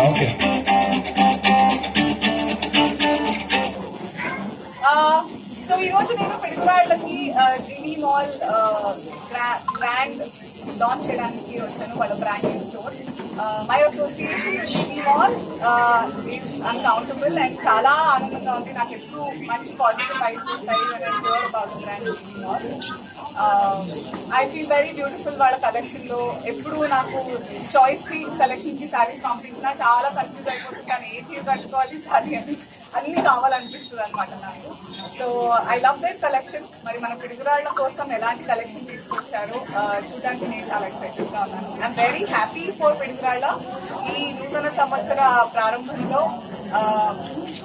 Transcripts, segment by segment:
Okay so ఈ రోజు నేను పిడుగురాళ్ళకి జినీ మాల్ బ్రాండ్ లాంచ్ చేయడానికి వచ్చాను వాళ్ళ brand store my association Genie mall is uncountable and చాలా ఆనందంగా ఉంది నాకు ఎప్పుడు మంచి పాజిటివ్ వైబ్స్ వస్తాయి about brand Genie mall I feel very beautiful వాళ్ళ కలెక్షన్లో ఎప్పుడు నాకు చాయిస్కి సెలెక్షన్కి శారీస్ పంపించినా చాలా కన్ఫ్యూజ్ అయిపోతుంది. కానీ ఏ చీర కట్టుకోవాలి సారీ అని. అన్నీ కావాలనిపిస్తుంది అనమాట నాకు. So I love that collection మరి మన పిడుగురాళ్ళ కోసం ఎలాంటి కలెక్షన్ తీసుకొచ్చారో చూడడానికి నేను చాలా ఎక్సైటెడ్గా ఉన్నాను. I'm very happy for Piduguralla. ఈ నూతన సంవత్సర ప్రారంభంలో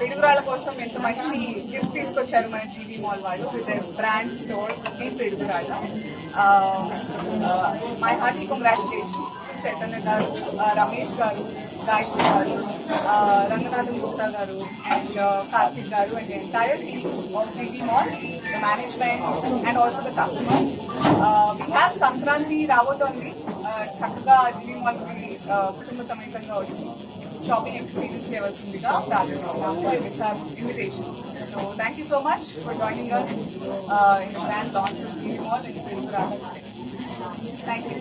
పిడుగురాళ్ళ కోసం ఎంత మంచి గిఫ్ట్ తీసుకొచ్చారు మన జీవీ మాల్ వాళ్ళు విత్ బ్రాండ్ స్టోర్ ఈ Piduguralla my hearty congratulations Chaitanya garu Ramesh garu Gayatri గారు Ranganathan Gupta garu and Karthik garu and entire team of GV mall the management and also the customer we have Sankranti రాబోతోంది. చక్కగా GV మాల్కి కుటుంబ సమేతంగా వచ్చి shopping experience చేయవలసిందిగా ప్రార్థిస్తున్నాము invitation so thank you so much for joining us in grand launch GV mall in Tirupati thank you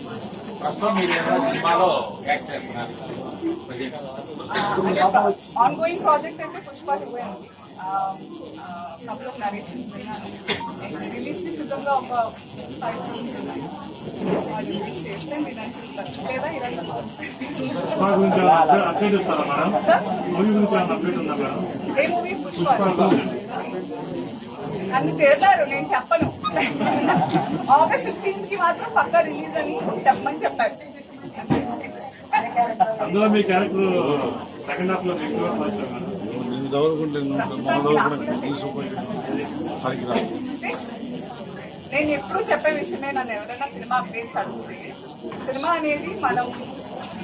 ప్రస్తుతం మీరు ఏదైనా సినిమాలో యాక్ట్ చేస్తున్నారు ఆన్గోయింగ్ ప్రాజెక్ట్ అయితే పుష్ప టూ ఉంది కపుల్ ఆఫ్ నరేషన్స్ రిలీజ్కి సిద్ధంగా ఒక ఫైవ్ ఫిల్మ్స్ ఉన్నాయి వాళ్ళు రిలీజ్ చేస్తే మీరు లేదా ఏ మూవీ నన్ను తిడతారు నేను చెప్పను ఆగస్ట్ ఫిఫ్టీన్త్కి మాత్రం పక్కా రిలీజ్ అని చెప్పమని చెప్పారు అందులో మీ క్యారెక్టర్ సెకండ్ హాఫ్లో చదువుకుంటే వచ్చారు మేడం నేను చదువుకుంటాను తీసుకుపోయి సరికి రాదు. నేను ఎప్పుడు చెప్పే విషయమే నన్ను ఎవరైనా సినిమా అప్డేట్స్ అడుగుతుంది సినిమా అనేది మనం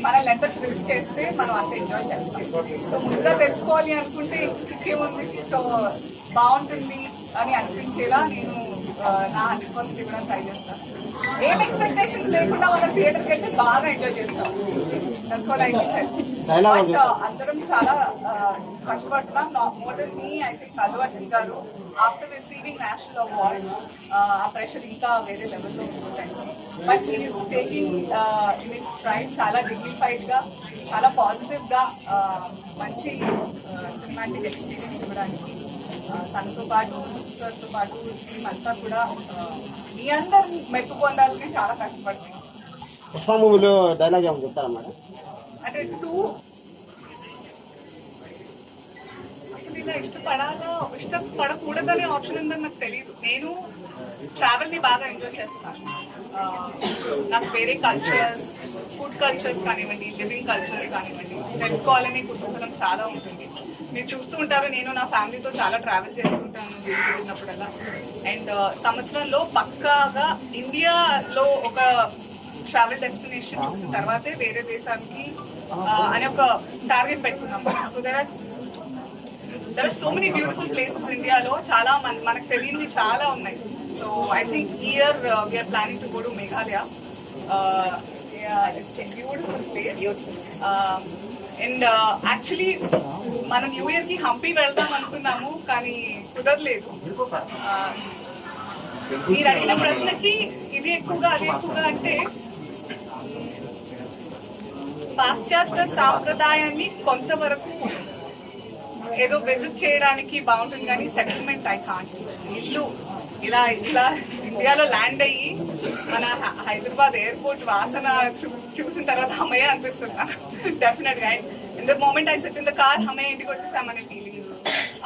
మనల్ని ఎంత థ్రిల్ చేస్తే మనం అంత ఎంజాయ్ చేస్తాం. సో ముందుగా తెలుసుకోవాలి అనుకుంటే ఇంకేముంది సో బాగుంటుంది అని అనిపించేలా నేను నా హండ్రెడ్ పర్సెంట్ ఇవ్వడం ట్రై చేస్తాను. ఏం ఎక్స్పెక్టేషన్స్ లేకుండా మనం థియేటర్కి వెళ్తే బాగా ఎంజాయ్ చేస్తాం. బట్ అందరం చాలా ఆ, కష్టపడుతున్నాం. More than me I think Arjun garu after receiving national award ఆ ప్రెషర్ ఇంకా వేరే లెవెల్లో ఉంటుందండి. But he is taking in its stride చాలా dignified గా చాలా పాజిటివ్గా ఆ, మంచి సినిమాటిక్ ఎక్స్పీరియన్స్ ఇవ్వడానికి తనతో పాటు సార్తో పాటు టీమ్ అంతా కూడా మీ అందరు మెప్పు పొందాలని చాలా కష్టపడుతున్నాం పుష్ప మూవీలో డైలాగ్ ఏమైనా చెప్తారా మేడం? అంటే టూ అసలు ఇలా ఇష్టపడాలో ఇష్టపడకూడదనే ఆప్షన్ ఉందని నాకు తెలియదు నేను ట్రావెల్ని బాగా ఎంజాయ్ చేస్తాను. నాకు వేరే కల్చర్స్ ఫుడ్ కల్చర్స్ కానివ్వండి లివింగ్ కల్చర్స్ కానివ్వండి తెలుసుకోవాలనే కుతూహలం చాలా ఉంటుంది. మీరు చూస్తూ ఉంటారు నేను నా ఫ్యామిలీతో చాలా ట్రావెల్ చేస్తుంటాను వెళ్ళినప్పుడల్లా అండ్ సంవత్సరంలో పక్కాగా ఇండియాలో ఒక ట్రావెల్ డెస్టినేషన్ చూసిన తర్వాతే వేరే దేశానికి ఆ, అనే ఒక టార్గెట్ పెట్టుకున్నాం. So there are there are so many beautiful places ఇండియాలో చాలా మన మనకు తెలియనివి చాలా ఉన్నాయి. So I think year we're planning to go to Meghalaya beautiful place and actually uh, మనం న్యూ ఇయర్కి హంపి వెళ్దాం అనుకున్నాము కానీ కుదరలేదు. Uh, మీరు అడిగిన ప్రశ్నకి ఇది ఎక్కువగా అది ఎక్కువగా అంటే పాశ్చాత్య సాంప్రదాయాన్ని కొంతవరకు ఏదో విజిట్ చేయడానికి బాగుంటుంది కానీ సెటిల్మెంట్ ఐ కాంట్ ఇల్లు ఇలా ఇలా ఇండియాలో ల్యాండ్ అయ్యి మన హైదరాబాద్ ఎయిర్పోర్ట్ వాసన చూ- చూసిన తర్వాత అమ్మయ్య అనిపిస్తుంది. డెఫినెట్గా in the moment I set in the car అమ్మయ్య ఇంటికి వచ్చేసామనే ఫీలింగ్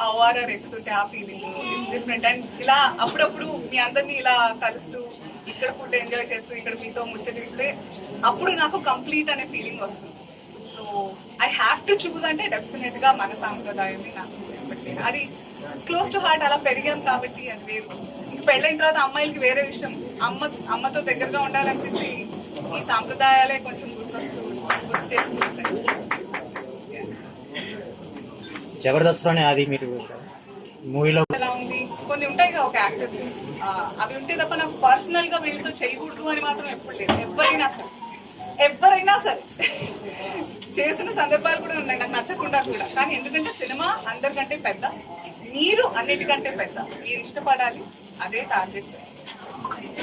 ఆ వాటర్ ఎక్కుతుంటే ఆ ఫీలింగ్ ఇట్స్ డిఫరెంట్ అండ్ ఇలా అప్పుడప్పుడు మీ అందరినీ ఇలా కలుస్తూ ఇక్కడ ఫుడ్ ఎంజాయ్ చేస్తూ ఇక్కడ మీతో ముచ్చటిస్తే అప్పుడు నాకు కంప్లీట్ అనే ఫీలింగ్ వస్తుంది. So I have to choose అంటే డెఫినెట్గా మన సాంప్రదాయం నాకు అది క్లోజ్ టు హార్ట్ అలా పెరిగాం కాబట్టి అది వేరు. పెళ్ళైన తర్వాత అమ్మాయిలకి వేరే విషయం. అమ్మ అమ్మతో దగ్గరగా ఉండాలనిపిస్తే ఈ సాంప్రదాయాలే కొంచెం జబర్దస్త్లోనే అది మీరు మూవీలో ఎలా ఉంది. కొన్ని ఉంటాయి కదా ఒక యాక్టర్ అవి ఉంటే తప్ప నాకు పర్సనల్గా వీళ్ళతో చేయకూడదు అని మాత్రం ఎప్పుడు లేదు. ఎవరైనా సరే. ఎవరైనా సరే. చేసిన సందర్భాలు కూడా ఉన్నాయి. నాకు నచ్చకుండా కూడా. కానీ ఎందుకంటే సినిమా అందరికంటే పెద్ద. మీరు అన్నిటికంటే పెద్ద. మీరు ఇష్టపడాలి. అదే టార్గెట్.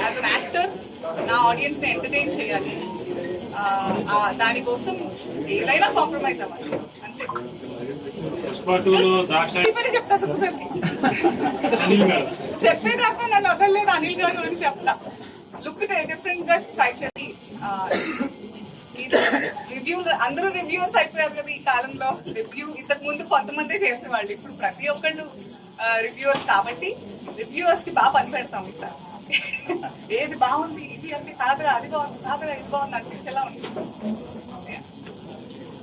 యాజ్ అన్ యాక్టర్ నా ఆడియన్స్ని ఎంటర్టైన్ చేయాలి. దానికోసం ఏదైనా కాంప్రమైజ్ అవ్వాలి. అంతే. చెప్తా సుఖసరి చెప్పేదాకా నన్ను వదలలేదు అనిల్ గారు అని చెప్తా. లుక్ డిఫరెంట్గా ట్రై చేసి రివ్యూ అందరూ రివ్యూస్ అయిపోయారు కదా ఈ కాలంలో. రివ్యూ ఇంతకు ముందు కొంతమంది చేసేవాళ్ళు. ఇప్పుడు ప్రతి ఒక్కళ్ళు రివ్యూవర్స్ కాబట్టి రివ్యూవర్స్కి బాగా పని పెడతాం ఇట్లా ఏది బాగుంది ఇది అంటే కాదురా అది బాగుంది కాదురా ఇది బాగుంది అనిపించేలా ఉంది.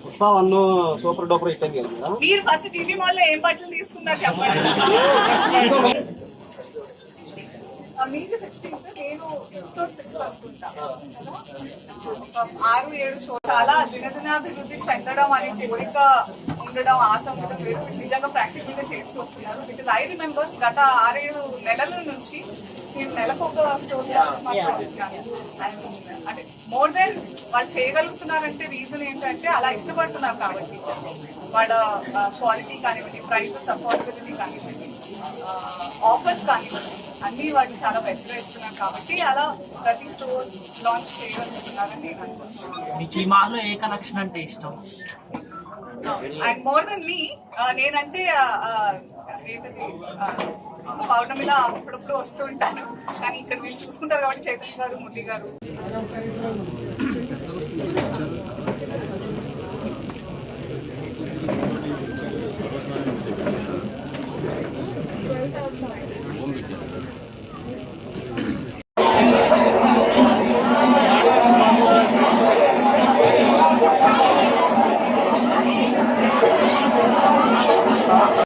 పుష్ప వన్ సూపర్ డూపర్ మీరు ఫస్ట్ టీవీ మాల్లో ఏం బట్టలు తీసుకున్నారు చెప్పండి. మీకు సిక్స్టీన్త్ నేను అనుకుంటా. ఆరు ఏడు షో చాలా దినదినాభివృద్ధి చెందడం అనే కోరిక ఉండడం ఆశ ఉండడం వేరు మీరు నిజంగా ప్రాక్టికల్గా చేస్తూ వస్తున్నారు. బికాజ్ ఐ రిమెంబర్ గత ఆరేడు నెలల నుంచి నేను నెలకు ఒక స్టోరీ అంటే మోర్ దెన్ వాళ్ళు చేయగలుగుతున్నారంటే రీజన్ ఏంటంటే అలా ఇష్టపడుతున్నారు కాబట్టి. వాళ్ళ క్వాలిటీ కానివ్వండి ప్రైసెస్ అఫోర్డబిలిటీ కానివ్వండి ఆఫర్స్ కానివ్వండి అన్ని వాళ్ళు చాలా బెస్ట్గా ఇస్తున్నారు కాబట్టి అలా ప్రతి స్టోర్ లాంచ్ చేయగలుగుతున్నారని నేను అనుకుంటున్నాను. మీకు ఈ మాలో ఏ కనెక్షన్ అంటే ఇష్టం? అండ్ మోర్ దెన్ మీ నేనంటే ఏంటది పౌర్ణమిలా అప్పుడప్పుడు వస్తూ ఉంటాను. కానీ ఇక్కడ వీళ్ళు చూసుకుంటారు కాబట్టి చైతన్య గారు మురళి గారు.